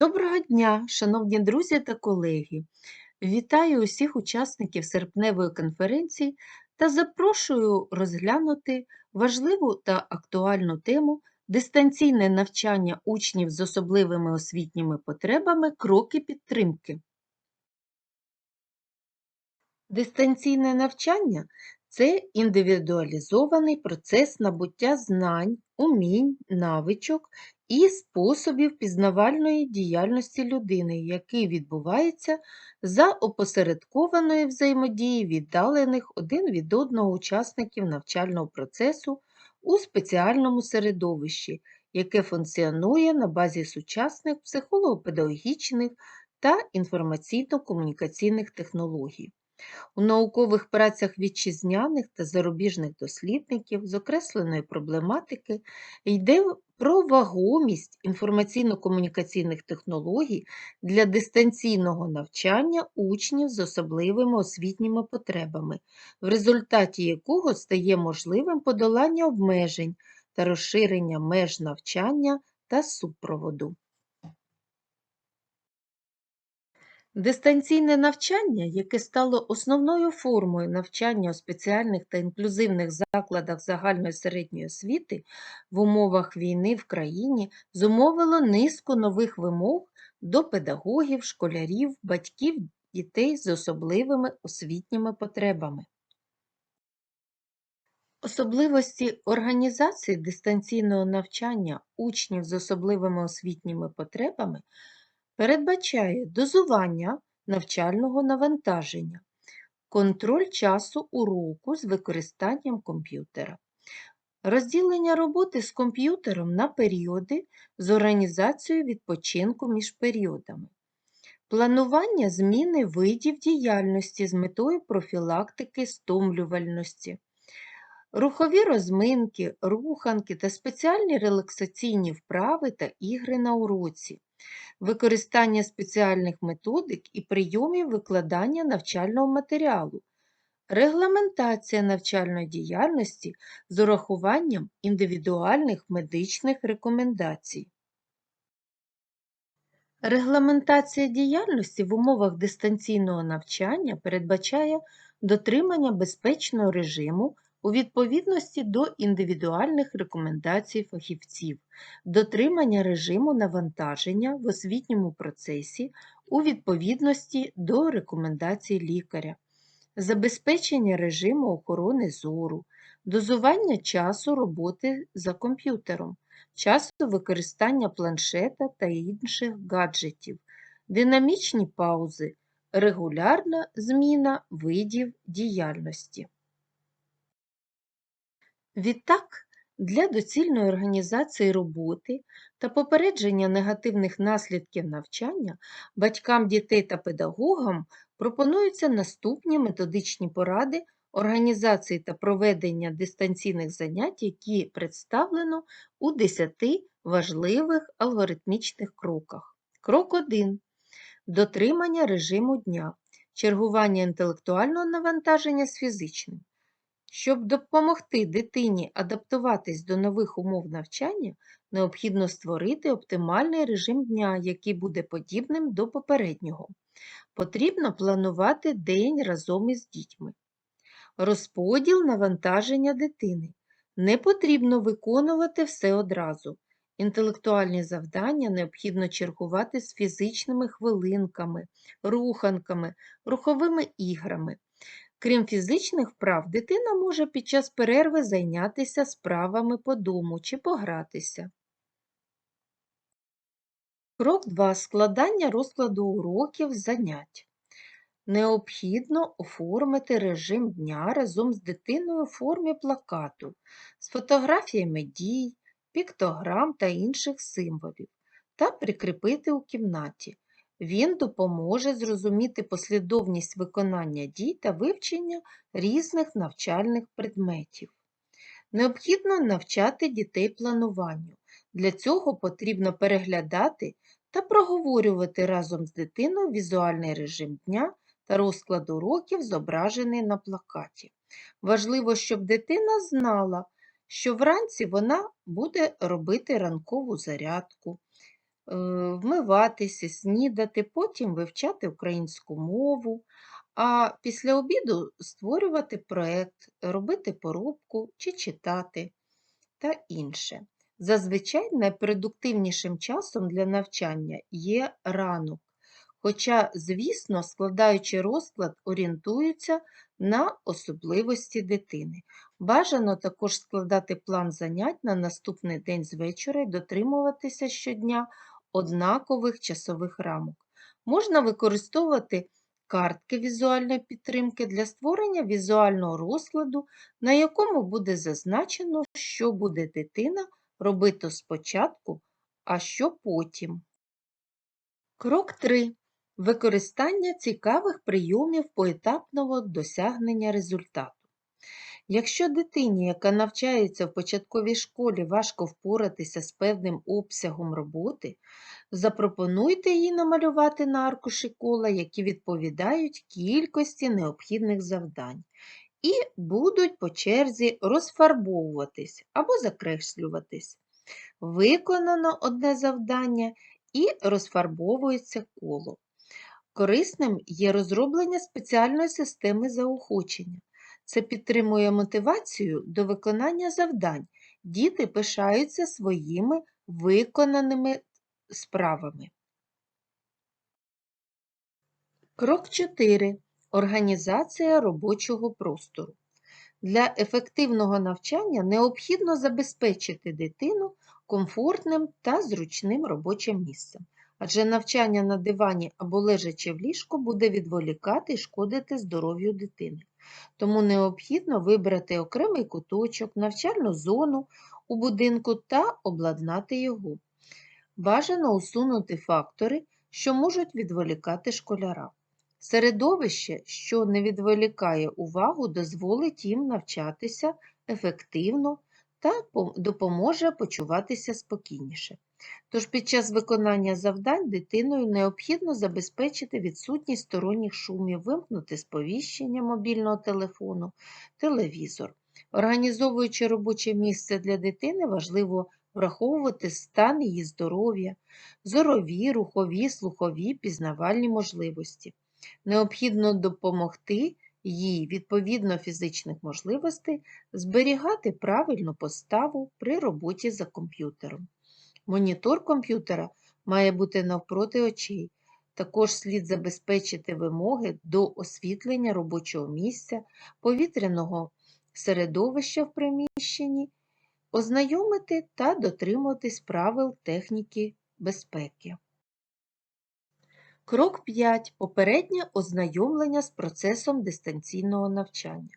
Доброго дня, шановні друзі та колеги! Вітаю усіх учасників серпневої конференції та запрошую розглянути важливу та актуальну тему дистанційне навчання учнів з особливими освітніми потребами кроки підтримки. Дистанційне навчання це індивідуалізований процес набуття знань, умінь, навичок і способів пізнавальної діяльності людини, який відбувається за опосередкованої взаємодії віддалених один від одного учасників навчального процесу у спеціальному середовищі, яке функціонує на базі сучасних психолого-педагогічних та інформаційно-комунікаційних технологій. У наукових працях вітчизняних та зарубіжних дослідників з окресленої проблематики йде про вагомість інформаційно-комунікаційних технологій для дистанційного навчання учнів з особливими освітніми потребами, в результаті якого стає можливим подолання обмежень та розширення меж навчання та супроводу. Дистанційне навчання, яке стало основною формою навчання у спеціальних та інклюзивних закладах загальної середньої освіти в умовах війни в країні, зумовило низку нових вимог до педагогів, школярів, батьків дітей з особливими освітніми потребами. Особливості організації дистанційного навчання учнів з особливими освітніми потребами передбачає дозування навчального навантаження, контроль часу уроку з використанням комп'ютера, розділення роботи з комп'ютером на періоди з організацією відпочинку між періодами, планування зміни видів діяльності з метою профілактики стомлювальності. Рухові розминки, руханки та спеціальні релаксаційні вправи та ігри на уроці, використання спеціальних методик і прийомів викладання навчального матеріалу, регламентація навчальної діяльності з урахуванням індивідуальних медичних рекомендацій. Регламентація діяльності в умовах дистанційного навчання передбачає дотримання безпечного режиму у відповідності до індивідуальних рекомендацій фахівців, дотримання режиму навантаження в освітньому процесі у відповідності до рекомендацій лікаря, забезпечення режиму охорони зору, дозування часу роботи за комп'ютером, часу використання планшета та інших гаджетів, динамічні паузи, регулярна зміна видів діяльності. Відтак, для доцільної організації роботи та попередження негативних наслідків навчання батькам дітей та педагогам пропонуються наступні методичні поради організації та проведення дистанційних занять, які представлено у 10 важливих алгоритмічних кроках. Крок 1. Дотримання режиму дня, чергування інтелектуального навантаження з фізичним. Щоб допомогти дитині адаптуватись до нових умов навчання, необхідно створити оптимальний режим дня, який буде подібним до попереднього. Потрібно планувати день разом із дітьми. Розподіл навантаження дитини. Не потрібно виконувати все одразу. Інтелектуальні завдання необхідно чергувати з фізичними хвилинками, руханками, руховими іграми. Крім фізичних вправ, дитина може під час перерви зайнятися справами по дому чи погратися. Крок 2. Складання розкладу уроків занять. Необхідно оформити режим дня разом з дитиною у формі плакату з фотографіями дій, піктограм та інших символів та прикріпити у кімнаті. Він допоможе зрозуміти послідовність виконання дій та вивчення різних навчальних предметів. Необхідно навчати дітей плануванню. Для цього потрібно переглядати та проговорювати разом з дитиною візуальний режим дня та розклад уроків, зображений на плакаті. Важливо, щоб дитина знала, що вранці вона буде робити ранкову зарядку, вмиватися, снідати, потім вивчати українську мову, а після обіду створювати проєкт, робити поробку чи читати та інше. Зазвичай найпродуктивнішим часом для навчання є ранок. Хоча, звісно, складаючи розклад, орієнтуються на особливості дитини. Бажано також складати план занять на наступний день з вечора і дотримуватися щодня однакових часових рамок. Можна використовувати картки візуальної підтримки для створення візуального розкладу, на якому буде зазначено, що буде дитина робити спочатку, а що потім. Крок 3. Використання цікавих прийомів поетапного досягнення результату. Якщо дитині, яка навчається в початковій школі, важко впоратися з певним обсягом роботи, запропонуйте їй намалювати на аркуші кола, які відповідають кількості необхідних завдань, і будуть по черзі розфарбовуватись або закреслюватись. Виконано одне завдання і розфарбовується коло. Корисним є розроблення спеціальної системи заохочення. Це підтримує мотивацію до виконання завдань. Діти пишаються своїми виконаними справами. Крок 4. Організація робочого простору. Для ефективного навчання необхідно забезпечити дитину комфортним та зручним робочим місцем, адже навчання на дивані або лежачи в ліжку буде відволікати і шкодити здоров'ю дитини. Тому необхідно вибрати окремий куточок, навчальну зону у будинку та обладнати його. Бажано усунути фактори, що можуть відволікати школяра. Середовище, що не відволікає увагу, дозволить їм навчатися ефективно та допоможе почуватися спокійніше. Тож під час виконання завдань дитиною необхідно забезпечити відсутність сторонніх шумів, вимкнути сповіщення мобільного телефону, телевізор. Організовуючи робоче місце для дитини, важливо враховувати стан її здоров'я, зорові, рухові, слухові, пізнавальні можливості. Необхідно допомогти їй, відповідно фізичних можливостей, зберігати правильну поставу при роботі за комп'ютером. Монітор комп'ютера має бути навпроти очей. Також слід забезпечити вимоги до освітлення робочого місця, повітряного середовища в приміщенні, ознайомити та дотримуватись правил техніки безпеки. Крок 5. Попереднє ознайомлення з процесом дистанційного навчання.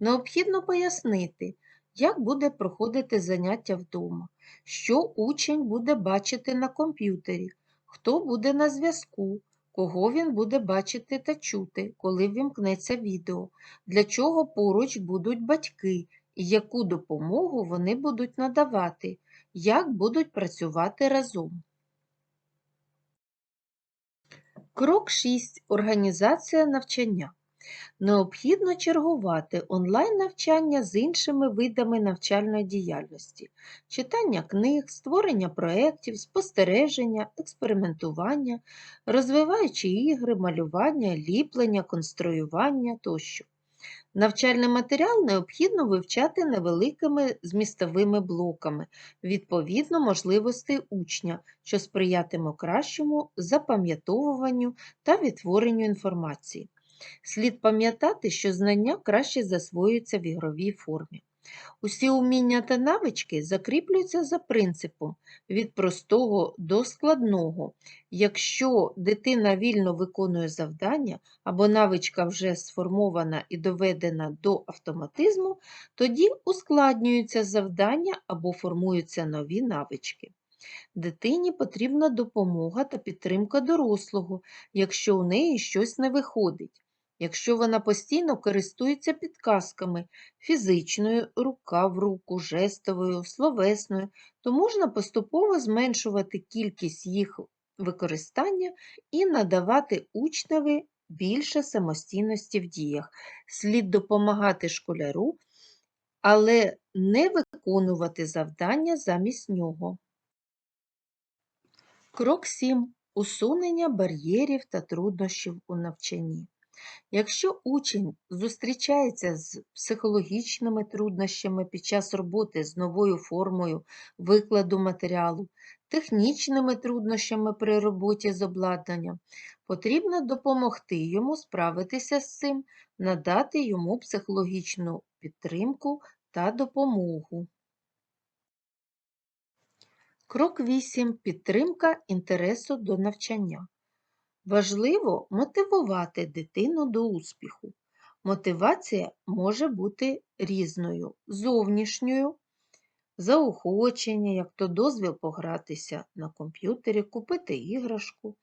Необхідно пояснити, як буде проходити заняття вдома, що учень буде бачити на комп'ютері, хто буде на зв'язку, кого він буде бачити та чути, коли вімкнеться відео, для чого поруч будуть батьки і яку допомогу вони будуть надавати, як будуть працювати разом. Крок 6. Організація навчання. Необхідно чергувати онлайн-навчання з іншими видами навчальної діяльності, читання книг, створення проєктів, спостереження, експериментування, розвиваючі ігри, малювання, ліплення, конструювання тощо. Навчальний матеріал необхідно вивчати невеликими змістовими блоками, відповідно можливостей учня, що сприятиме кращому запам'ятовуванню та відтворенню інформації. Слід пам'ятати, що знання краще засвоюються в ігровій формі. Усі уміння та навички закріплюються за принципом від простого до складного. Якщо дитина вільно виконує завдання або навичка вже сформована і доведена до автоматизму, тоді ускладнюються завдання або формуються нові навички. Дитині потрібна допомога та підтримка дорослого, якщо у неї щось не виходить. Якщо вона постійно користується підказками фізичною, рука в руку, жестовою, словесною, то можна поступово зменшувати кількість їх використання і надавати учневі більше самостійності в діях. Слід допомагати школяру, але не виконувати завдання замість нього. Крок 7. Усунення бар'єрів та труднощів у навчанні. Якщо учень зустрічається з психологічними труднощами під час роботи з новою формою викладу матеріалу, технічними труднощами при роботі з обладнанням, потрібно допомогти йому справитися з цим, надати йому психологічну підтримку та допомогу. Крок 8. Підтримка інтересу до навчання. Важливо мотивувати дитину до успіху. Мотивація може бути різною, зовнішньою, заохочення, як то дозвіл погратися на комп'ютері, купити іграшку,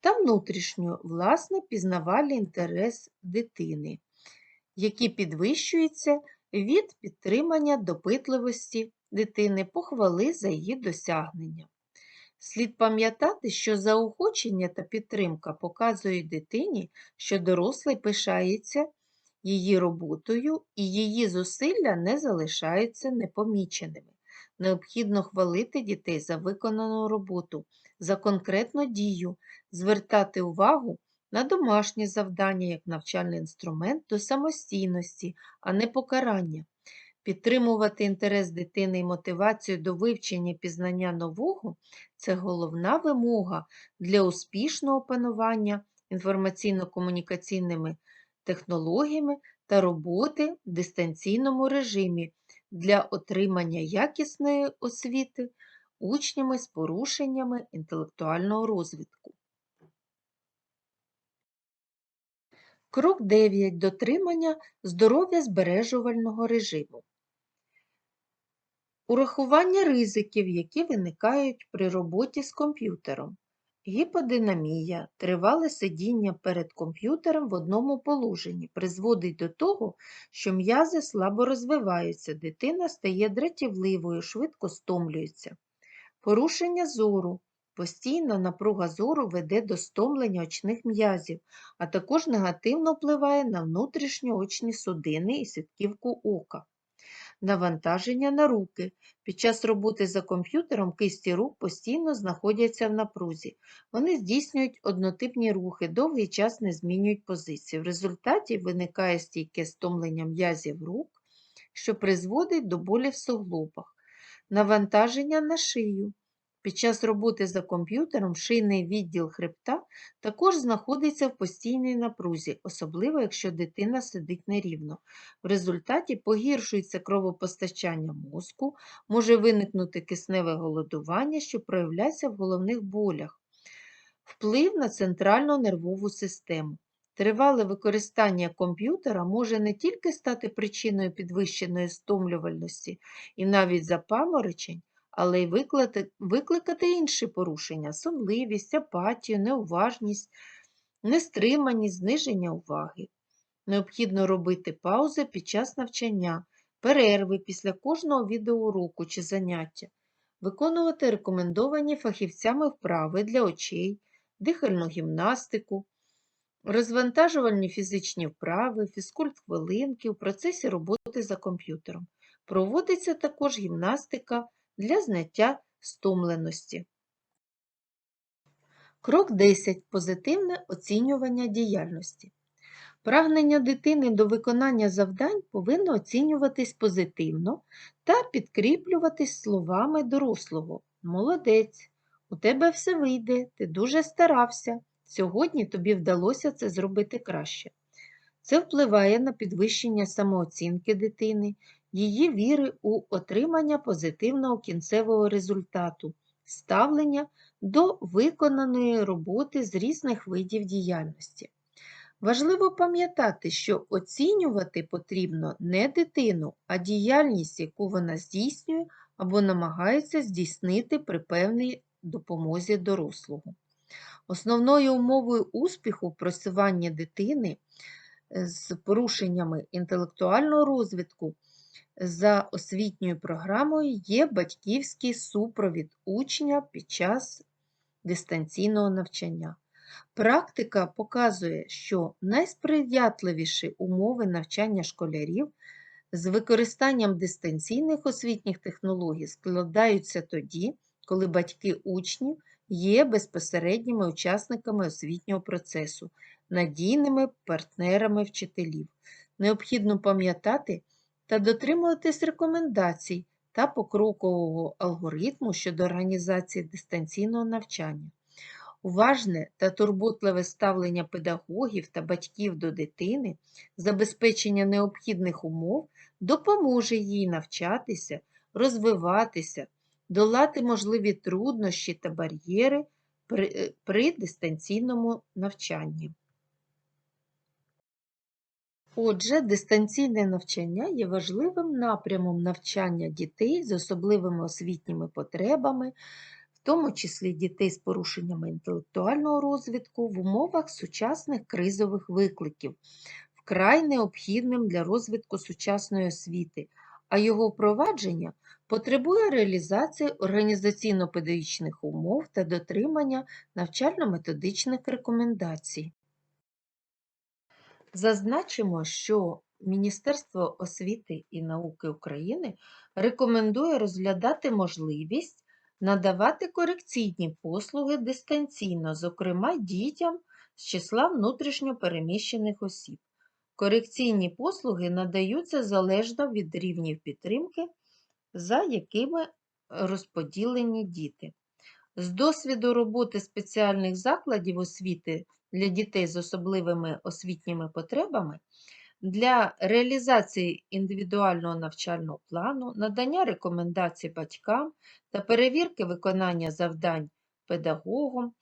та внутрішньою, власне, пізнавальний інтерес дитини, який підвищується від підтримання допитливості дитини, похвали за її досягнення. Слід пам'ятати, що заохочення та підтримка показують дитині, що дорослий пишається її роботою і її зусилля не залишаються непоміченими. Необхідно хвалити дітей за виконану роботу, за конкретну дію, звертати увагу на домашні завдання як навчальний інструмент до самостійності, а не покарання. Підтримувати інтерес дитини і мотивацію до вивчення і пізнання нового це головна вимога для успішного опанування інформаційно-комунікаційними технологіями та роботи в дистанційному режимі для отримання якісної освіти учнями з порушеннями інтелектуального розвитку. Крок 9. Дотримання здоров'я збережувального режиму. Урахування ризиків, які виникають при роботі з комп'ютером. Гіподинамія, тривале сидіння перед комп'ютером в одному положенні призводить до того, що м'язи слабо розвиваються, дитина стає дратівливою, швидко стомлюється. Порушення зору. Постійна напруга зору веде до стомлення очних м'язів, а також негативно впливає на внутрішньоочні судини і сітківку ока. Навантаження на руки. Під час роботи за комп'ютером кисті рук постійно знаходяться в напрузі. Вони здійснюють однотипні рухи, довгий час не змінюють позиції. В результаті виникає стійке стомлення м'язів рук, що призводить до болі в суглобах. Навантаження на шию. Під час роботи за комп'ютером шийний відділ хребта також знаходиться в постійній напрузі, особливо якщо дитина сидить нерівно. В результаті погіршується кровопостачання мозку, може виникнути кисневе голодування, що проявляється в головних болях, вплив на центральну нервову систему. Тривале використання комп'ютера може не тільки стати причиною підвищеної стомлювальності і навіть запаморочень, але й викликати, викликати інші порушення сонливість, апатію, неуважність, нестриманість, зниження уваги. Необхідно робити паузи під час навчання, перерви після кожного відеоуроку чи заняття, виконувати рекомендовані фахівцями вправи для очей, дихальну гімнастику, розвантажувальні фізичні вправи, фізкульт-хвилинки у процесі роботи за комп'ютером. Проводиться також гімнастика для зняття стомленості. Крок 10. Позитивне оцінювання діяльності. Прагнення дитини до виконання завдань повинно оцінюватись позитивно та підкріплюватись словами дорослого. Молодець, у тебе все вийде, ти дуже старався. Сьогодні тобі вдалося це зробити краще. Це впливає на підвищення самооцінки дитини, її віри у отримання позитивного кінцевого результату, ставлення до виконаної роботи з різних видів діяльності. Важливо пам'ятати, що оцінювати потрібно не дитину, а діяльність, яку вона здійснює або намагається здійснити при певній допомозі дорослого. Основною умовою успіху в просуванні дитини е, з порушеннями інтелектуального розвитку за освітньою програмою є батьківський супровід учня під час дистанційного навчання. Практика показує, що найсприятливіші умови навчання школярів з використанням дистанційних освітніх технологій складаються тоді, коли батьки учнів є безпосередніми учасниками освітнього процесу, надійними партнерами вчителів. Необхідно пам'ятати та дотримуватись рекомендацій та покрокового алгоритму щодо організації дистанційного навчання. Уважне та турботливе ставлення педагогів та батьків до дитини, забезпечення необхідних умов допоможе їй навчатися, розвиватися, долати можливі труднощі та бар'єри при, е, при дистанційному навчанні. Отже, дистанційне навчання є важливим напрямом навчання дітей з особливими освітніми потребами, в тому числі дітей з порушеннями інтелектуального розвитку в умовах сучасних кризових викликів, вкрай необхідним для розвитку сучасної освіти, а його впровадження потребує реалізації організаційно-педагогічних умов та дотримання навчально-методичних рекомендацій. Зазначимо, що Міністерство освіти і науки України рекомендує розглядати можливість надавати корекційні послуги дистанційно, зокрема дітям з числа внутрішньо переміщених осіб. Корекційні послуги надаються залежно від рівнів підтримки, за якими розподілені діти. З досвіду роботи спеціальних закладів освіти для дітей з особливими освітніми потребами, для реалізації індивідуального навчального плану, надання рекомендацій батькам та перевірки виконання завдань педагогом,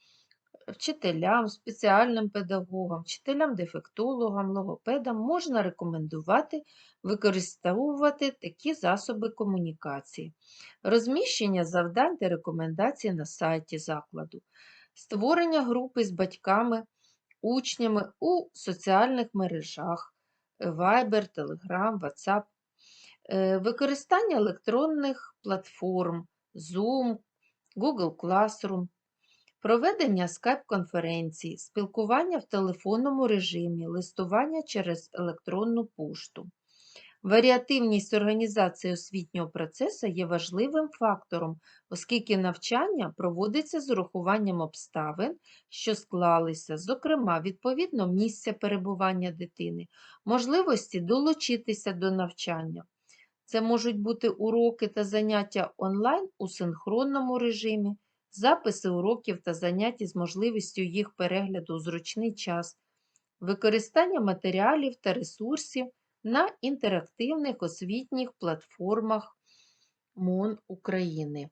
вчителям, спеціальним педагогам, вчителям-дефектологам, логопедам можна рекомендувати використовувати такі засоби комунікації, розміщення завдань та рекомендацій на сайті закладу, створення групи з батьками, учнями у соціальних мережах, Viber, Telegram, WhatsApp, е, використання електронних платформ, Zoom, Google Classroom, проведення скайп-конференцій, спілкування в телефонному режимі, листування через електронну пошту. Варіативність організації освітнього процесу є важливим фактором, оскільки навчання проводиться з урахуванням обставин, що склалися, зокрема, відповідно місця перебування дитини, можливості долучитися до навчання. Це можуть бути уроки та заняття онлайн у синхронному режимі, записи уроків та заняття з можливістю їх перегляду у зручний час, використання матеріалів та ресурсів на інтерактивних освітніх платформах МОН України.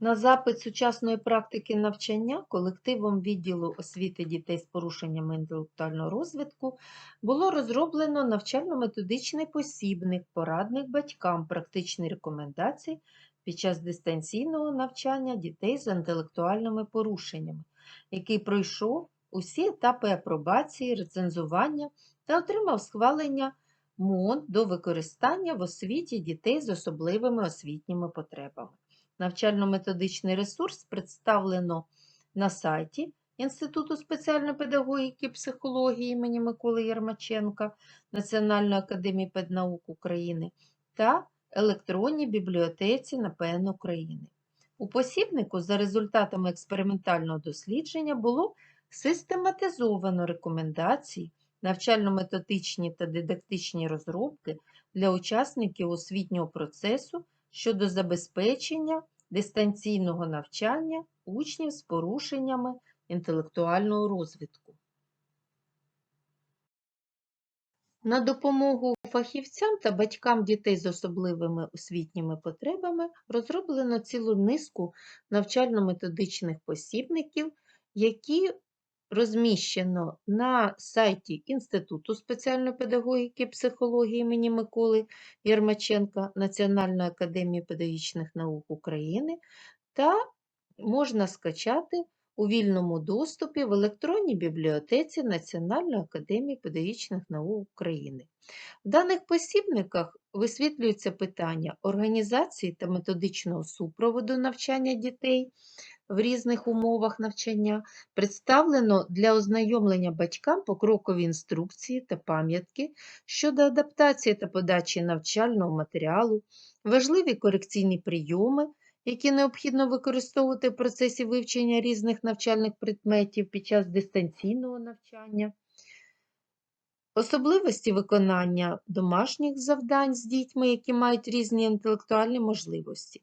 На запит сучасної практики навчання колективом відділу освіти дітей з порушеннями інтелектуального розвитку було розроблено навчально-методичний посібник, порадник батькам практичні рекомендації під час дистанційного навчання дітей з інтелектуальними порушеннями, який пройшов усі етапи апробації, рецензування та отримав схвалення МОН до використання в освіті дітей з особливими освітніми потребами. Навчально-методичний ресурс представлено на сайті Інституту спеціальної педагогіки і психології імені Миколи Єрмаченка Національної академії педнаук України та електронній бібліотеці НАПН України. У посібнику за результатами експериментального дослідження було систематизовано рекомендації, навчально-методичні та дидактичні розробки для учасників освітнього процесу щодо забезпечення дистанційного навчання учнів з порушеннями інтелектуального розвитку. На допомогу фахівцям та батькам дітей з особливими освітніми потребами розроблено цілу низку навчально-методичних посібників, які розміщено на сайті Інституту спеціальної педагогіки і психології імені Миколи Єрмаченка Національної академії педагогічних наук України та можна скачати у вільному доступі в електронній бібліотеці Національної академії педагогічних наук України. В даних посібниках висвітлюються питання організації та методичного супроводу навчання дітей в різних умовах навчання, представлено для ознайомлення батькам покрокові інструкції та пам'ятки щодо адаптації та подачі навчального матеріалу, важливі корекційні прийоми, які необхідно використовувати в процесі вивчення різних навчальних предметів під час дистанційного навчання. Особливості виконання домашніх завдань з дітьми, які мають різні інтелектуальні можливості.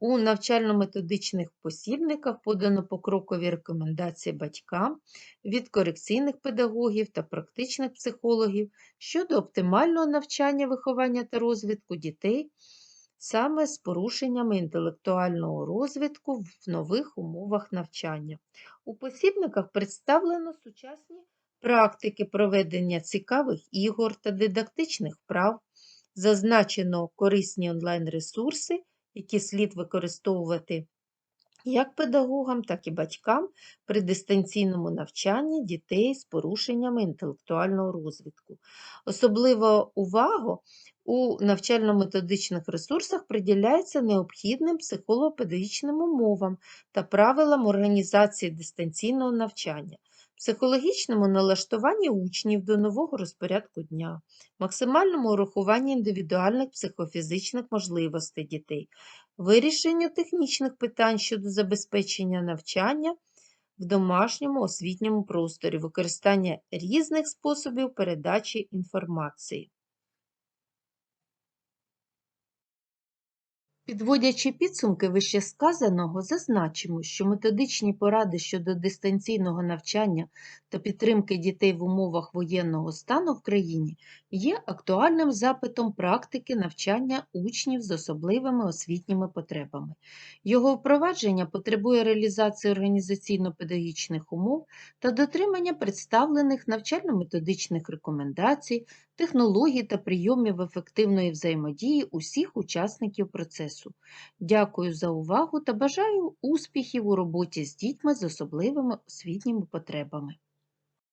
У навчально-методичних посібниках подано покрокові рекомендації батькам від корекційних педагогів та практичних психологів щодо оптимального навчання, виховання та розвитку дітей саме з порушеннями інтелектуального розвитку в нових умовах навчання. У посібниках представлено сучасні практики проведення цікавих ігор та дидактичних вправ, зазначено корисні онлайн-ресурси, які слід використовувати як педагогам, так і батькам при дистанційному навчанні дітей з порушеннями інтелектуального розвитку. Особлива увага у навчально-методичних ресурсах приділяється необхідним психолого-педагогічним умовам та правилам організації дистанційного навчання психологічному налаштуванні учнів до нового розпорядку дня, максимальному урахуванні індивідуальних психофізичних можливостей дітей, вирішенню технічних питань щодо забезпечення навчання в домашньому освітньому просторі, використання різних способів передачі інформації. Підводячи підсумки вищесказаного, зазначимо, що методичні поради щодо дистанційного навчання та підтримки дітей в умовах воєнного стану в країні є актуальним запитом практики навчання учнів з особливими освітніми потребами. Його впровадження потребує реалізації організаційно-педагогічних умов та дотримання представлених навчально-методичних рекомендацій, технологій та прийомів ефективної взаємодії усіх учасників процесу. Дякую за увагу та бажаю успіхів у роботі з дітьми з особливими освітніми потребами.